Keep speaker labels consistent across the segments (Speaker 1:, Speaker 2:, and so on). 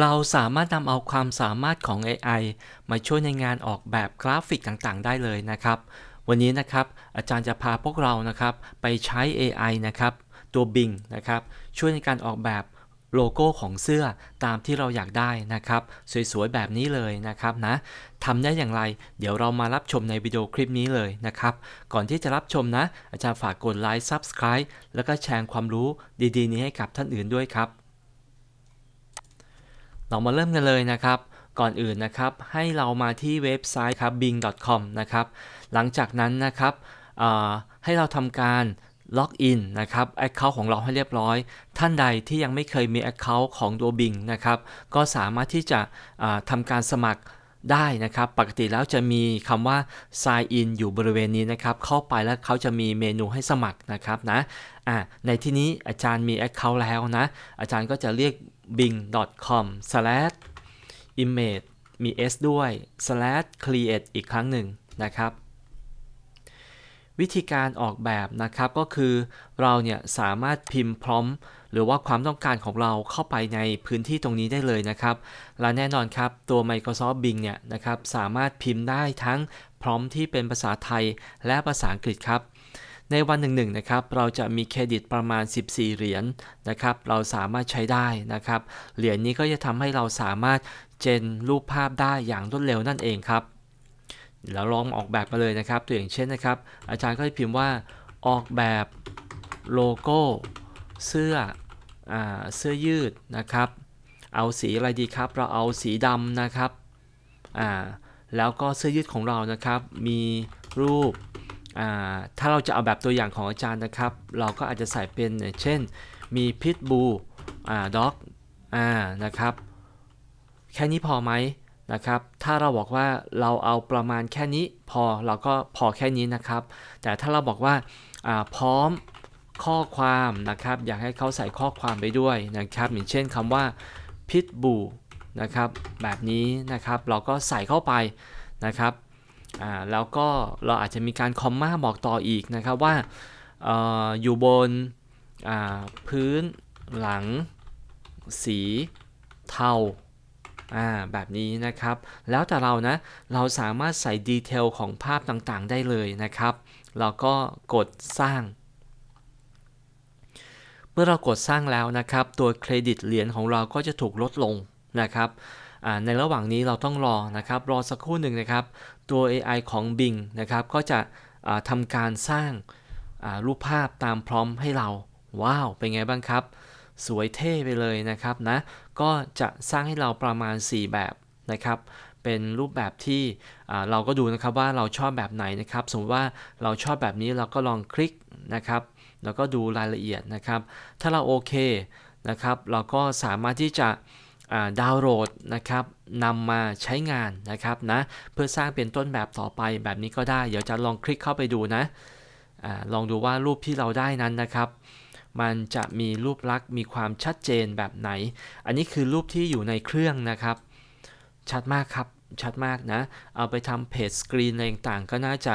Speaker 1: เราสามารถนำเอาความสามารถของ AI มาช่วยในงานออกแบบกราฟิกต่างๆ ได้เลยนะครับ วันนี้นะครับอาจารย์จะพาพวกเรานะครับไปใช้ AI นะครับตัว Bing นะครับช่วยในการออกแบบโลโก้ของเสื้อตามที่เราอยากได้นะครับ สวยๆ แบบนี้เลยนะครับนะทำได้อย่างไร เดี๋ยวเรามารับชมในวิดีโอคลิปนี้เลยนะครับ ก่อนที่จะรับชมนะ อาจารย์ฝากกดไลค์ Subscribe แล้วก็แชร์ความรู้ดีๆ นี้ให้กับท่านอื่นด้วยครับ เรามาเริ่มกันเลยนะครับ ก่อนอื่นนะครับ ให้เรามาที่เว็บไซต์ครับ bing.com นะครับ หลังจากนั้นนะครับให้เราทำการล็อกอินนะครับ Account ของเราให้เรียบร้อย ท่านใดที่ยังไม่เคยมี Account ของตัว Bing นะครับ ก็สามารถที่จะทำการสมัครได้นะครับ ปกติแล้วจะมีคำว่า sign in อยู่บริเวณนี้นะครับ เข้าไปแล้วเขาจะมีเมนูให้สมัครนะครับนะ อ่าในที่นี้อาจารย์มี Account แล้วนะ อาจารย์ก็จะเรียก bing.com slash image มี s ด้วย slash create อีกครั้งหนึ่งนะครับ วิธีการออกแบบนะครับก็คือเราเนี่ยสามารถพิมพ์พร้อม หรือว่าความต้องการของเราเข้าไปในพื้นที่ตรงนี้ได้เลยนะครับ และแน่นอนครับตัว Microsoft Bing เนี่ยนะครับสามารถพิมพ์ได้ทั้งพร้อมที่เป็นภาษาไทยและภาษาอังกฤษครับ ในวันหนึ่งๆนะครับเราจะมีเครดิตประมาณ 14 เหรียญนะครับเราสามารถใช้ได้นะครับ เหรียญนี้ก็จะทำให้เราสามารถเจนรูปภาพได้อย่างรวดเร็วนั่นเองครับแล้วลองออกแบบมาเลยนะครับ ตัวอย่างเช่นนะครับ อาจารย์ก็จะพิมพ์ว่าออกแบบโลโก้เสื้ออเสื้อยืดนะครับ เอาสีอะไรดีครับ เราเอาสีดำนะครับ แล้วก็เสื้อยืดของเรานะครับ มีรูป ถ้าเราจะเอาแบบตัวอย่างของอาจารย์นะครับ เราก็อาจจะใส่เป็นเช่น มีพิทบูด็อกนะครับ แค่นี้พอไหมนะครับ ถ้าเราบอกว่าเราเอาประมาณแค่นี้พอเราก็พอแค่นี้นะครับ แต่ถ้าเราบอกว่าอ่าพร้อมข้อความนะครับ อยากให้เขาใส่ข้อความไปด้วยนะครับ อย่างเช่นคำว่าพิทบูนะครับ แบบนี้นะครับ เราก็ใส่เข้าไปนะครับ อ่าแล้วก็เราอาจจะมีการคอมมาบอกต่ออีกนะครับว่าอออยู่บนพื้นหลังสีเทาอ่าแบบนี้นะครับ แล้วแต่เรานะ เราสามารถใส่ดีเทลของภาพต่างๆได้เลยนะครับ เราก็กดสร้าง เมื่อเรากดสร้างแล้วนะครับ ตัวเครดิตเหรียญของเราก็จะถูกลดลงนะครับ ในระหว่างนี้เราต้องรอนะครับ รอสักครู่หนึ่งนะครับ ตัว AI ของ Bing นะครับ ก็จะอ่าทำการสร้างรูปภาพตามพร้อมให้เรา ว้าว เป็นไงบ้างครับ สวยเท่ไปเลยนะครับนะ ก็จะสร้างให้เราประมาณ 4 แบบนะครับ เป็นรูปแบบที่เราก็ดูนะครับว่าเราชอบแบบไหนนะครับ สมมติว่าเราชอบแบบนี้เราก็ลองคลิกนะครับ แล้วก็ดูรายละเอียดนะครับ ถ้าเราโอเคนะครับ เราก็สามารถที่จะ ดาวน์โหลดนะครับนำมาใช้งานนะครับนะเพื่อสร้างเป็นต้นแบบต่อไปแบบนี้ก็ได้ เดี๋ยวจะลองคลิกเข้าไปดูนะอลองดูว่ารูปที่เราได้นั้นนะครับ มันจะมีรูปลักษณ์มีความชัดเจนแบบไหน อันนี้คือรูปที่อยู่ในเครื่องนะครับ ชัดมากครับชัดมากนะ เอาไปทำเพจสกรีนอะไรต่างๆก็น่าจะ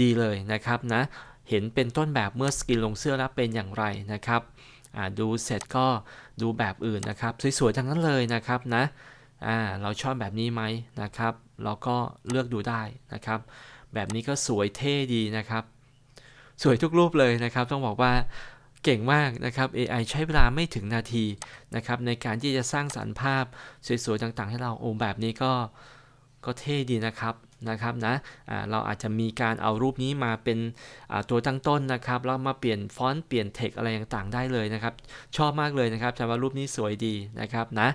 Speaker 1: ดีเลยนะครับนะเห็นเป็นต้นแบบเมื่อสกรีนลงเสื้อแล้วเป็นอย่างไรนะครับ ดูเสร็จก็ดูแบบอื่นนะครับ สวยๆทั้งนั้นเลยนะครับนะเราชอบแบบนี้ไหมนะครับ เราก็เลือกดูได้นะครับ แบบนี้ก็สวยเท่ดีนะครับ สวยทุกรูปเลยนะครับ ต้องบอกว่าเก่งมากนะครับ AI ใช้เวลาไม่ถึงนาทีนะครับ ในการที่จะสร้างสรรค์ภาพสวยๆต่างๆ ให้เราโอ้แบบนี้ก็ก็เท่ดีนะครับ นะครับนะเราอาจจะมีการเอารูปนี้มาเป็นตัวตั้งต้นนะครับแล้วมาเปลี่ยนฟอนต์เปลี่ยนเทคอะไรต่างๆได้เลยนะครับ ชอบมากเลยนะครับแต่ว่ารูปนี้สวยดีนะครับนะ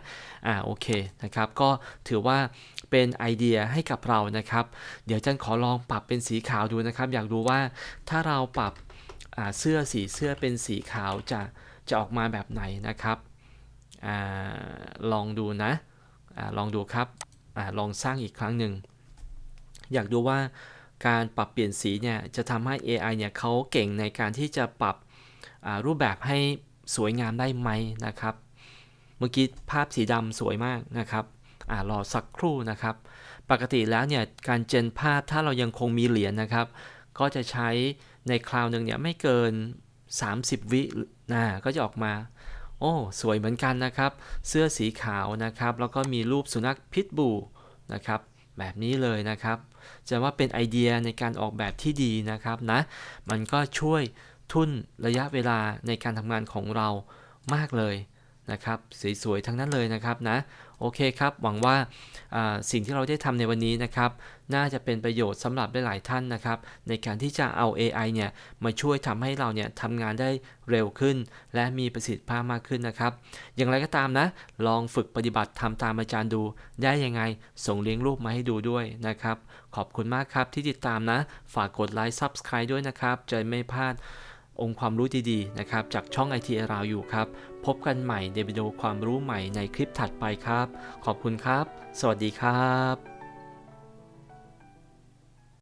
Speaker 1: อ่าโอเคนะครับ ก็ถือว่าเป็นไอเดียให้กับเรานะครับ เดี๋ยวจันขอลองปรับเป็นสีขาวดูนะครับ อยากดูว่าถ้าเราปรับเสื้อสีเสื้อเป็นสีขาวจะจะออกมาแบบไหนนะครับอลองดูนะอลองดูครับอลองสร้างอีกครั้งหนึ่ง อยากดูว่าการปรับเปลี่ยนสีเนี่ยจะทำให้ AI เนี่ยเขาเก่งในการที่จะปรับรูปแบบให้สวยงามได้ไหมนะครับ เมื่อกี้ภาพสีดำสวยมากนะครับอ่ารอสักครู่นะครับ ปกติแล้วเนี่ยการเจนภาพถ้าเรายังคงมีเหรียญนะครับ ก็จะใช้ในคราวหนึ่งเนี่ยไม่เกิน 30 วินะก็จะออกมา โอ้สวยเหมือนกันนะครับ เสื้อสีขาวนะครับ แล้วก็มีรูปสุนัขพิทบูนะครับ แบบนี้เลยนะครับ จะว่าเป็นไอเดียในการออกแบบที่ดีนะครับนะ มันก็ช่วยทุ่นระยะเวลาในการทำงานของเรามากเลย นะครับสวยๆทั้งนั้นเลยนะครับนะโอเคครับหวังว่าสิ่งที่เราได้ทำในวันนี้นะครับน่าจะเป็นประโยชน์สำหรับหลายๆท่านนะครับในการที่จะเอา AI เนี่ยมาช่วยทำให้เราเนี่ยทำงานได้เร็วขึ้น และมีประสิทธิภาพมากขึ้นนะครับ อย่างไรก็ตามนะ ลองฝึกปฏิบัติทำตามอาจารย์ดู ได้ยังไงส่งเลิงก์รูปมาให้ดูด้วยนะครับ ขอบคุณมากครับที่ติดตามนะ ฝากกดไลค์ Subscribe ด้วยนะครับจะไม่พลาด องค์ความรู้ดีๆนะครับจากช่อง IT ราอยู่ครับ พบกันใหม่ในวิดีโอความรู้ใหม่ในคลิปถัดไปครับ ขอบคุณครับ สวัสดีครับ